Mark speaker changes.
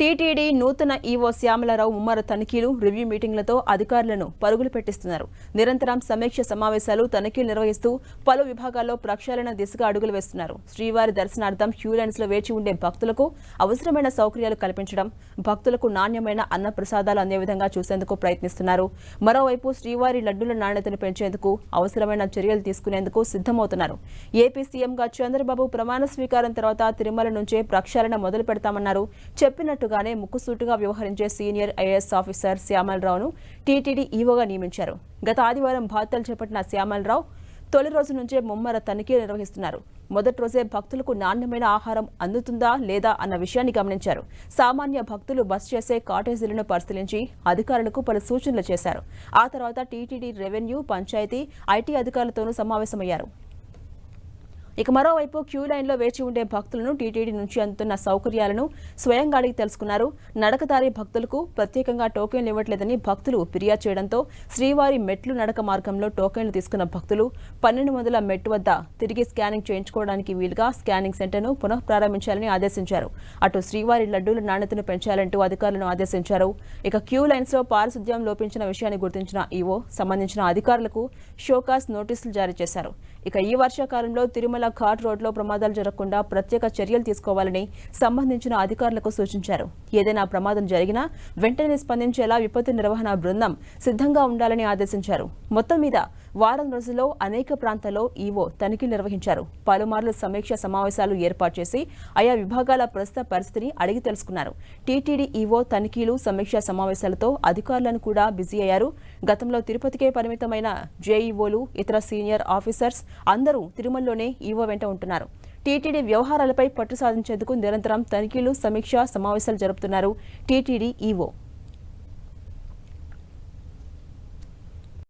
Speaker 1: TTD నూతన EO Shyamala Rao ముమ్మర తనిఖీలు review మీటింగ్లతో అధికారులను పరుగులు పెట్టిస్తున్నారు. నిరంతరం సమీక్ష సమావేశాలు తనిఖీలు నిర్వహిస్తూ పలు విభాగాల్లో ప్రక్షాళన దిశగా అడుగులు వేస్తున్నారు. శ్రీవారి దర్శనార్థం క్యూలైన్స్లో వేచి ఉండే భక్తులకు అవసరమైన సౌకర్యాలు కల్పించడం భక్తులకు నాణ్యమైన అన్న ప్రసాదాలు అందే విధంగా చూసేందుకు ప్రయత్నిస్తున్నారు. మరోవైపు శ్రీవారి లడ్డుల నాణ్యతను పెంచేందుకు అవసరమైన చర్యలు తీసుకునేందుకు సిద్ధమవుతున్నారు. ఏపీ సీఎంగా చంద్రబాబు ప్రమాణ స్వీకారం తర్వాత తిరుమల నుంచే ప్రక్షాళన మొదలు పెడతామన్నారు చెప్పినట్టు చెప్పినట్టుగానే ముక్కుసూటుగా వ్యవహరించే సీనియర్ ఐఏఎస్ ఆఫీసర్ శ్యామలరావును టీటీడీ ఈవోగా నియమించారు. గత ఆదివారం బాధ్యతలు చేపట్టిన శ్యామలరావు తొలి రోజు నుంచే ముమ్మర తనిఖీలు నిర్వహిస్తున్నారు. మొదటి రోజే భక్తులకు నాణ్యమైన ఆహారం అందుతుందా లేదా అన్న విషయాన్ని గమనించారు. సామాన్య భక్తులు బస్ చేసే కాటేజీలను పరిశీలించి అధికారులకు పలు సూచనలు చేశారు. ఆ తర్వాత టీటీడీ రెవెన్యూ పంచాయతీ ఐటీ అధికారులతోనూ సమావేశమయ్యారు. ఇక మరోవైపు క్యూ లైన్లో వేచి ఉండే భక్తులను టీటీడీ నుంచి అందుతున్న సౌకర్యాలను స్వయంగా అడిగి తెలుసుకున్నారు. నడకదారి భక్తులకు ప్రత్యేకంగా టోకెన్లు ఇవ్వట్లేదని భక్తులు ఫిర్యాదు చేయడంతో శ్రీవారి మెట్లు నడక మార్గంలో టోకెన్లు తీసుకున్న భక్తులు పన్నెండు వందల మెట్టు వద్ద తిరిగి స్కానింగ్ చేయించుకోవడానికి వీలుగా స్కానింగ్ సెంటర్ను పునః ప్రారంభించాలని ఆదేశించారు. అటు శ్రీవారి లడ్డూల నాణ్యతను పెంచాలంటూ అధికారులను ఆదేశించారు. ఇక క్యూ లైన్స్లో పారిశుద్ధ్యం లోపించిన విషయాన్ని గుర్తించిన ఈవో సంబంధించిన అధికారులకు షోకాస్ నోటీసులు జారీ చేశారు. ఇక ఈ వర్షాకాలంలో తిరుమల ఘాట్ రోడ్లో ప్రమాదాలు జరగకుండా ప్రత్యేక చర్యలు తీసుకోవాలని సంబంధించిన అధికారులకు సూచించారు. ఏదైనా ప్రమాదం జరిగినా వెంటనే స్పందించేలా విపత్తు నిర్వహణ బృందం సిద్ధంగా ఉండాలని ఆదేశించారు. మొత్తం మీద వారం రోజుల్లో అనేక ప్రాంతాల్లో ఈవో తనిఖీలు నిర్వహించారు. పలుమార్లు సమీక్ష సమావేశాలు ఏర్పాటు చేసి ఆయా విభాగాల ప్రస్తుత పరిస్థితిని అడిగి తెలుసుకున్నారు. టీటీడీ ఈవో తనిఖీలు సమీక్ష సమావేశాలతో అధికారులను కూడా బిజీ అయ్యారు. గతంలో తిరుపతికే పరిమితమైన జేఈఓలు ఇతర సీనియర్ ఆఫీసర్స్ అందరూ తిరుమలలోనే ఈవో వెంట ఉంటున్నారు. టీటీడీ వ్యవహారాలపై పట్టు సాధించేందుకు నిరంతరం తనిఖీలు సమీక్ష సమావేశాలు జరుపుతున్నారు టీటీడీ ఈవో.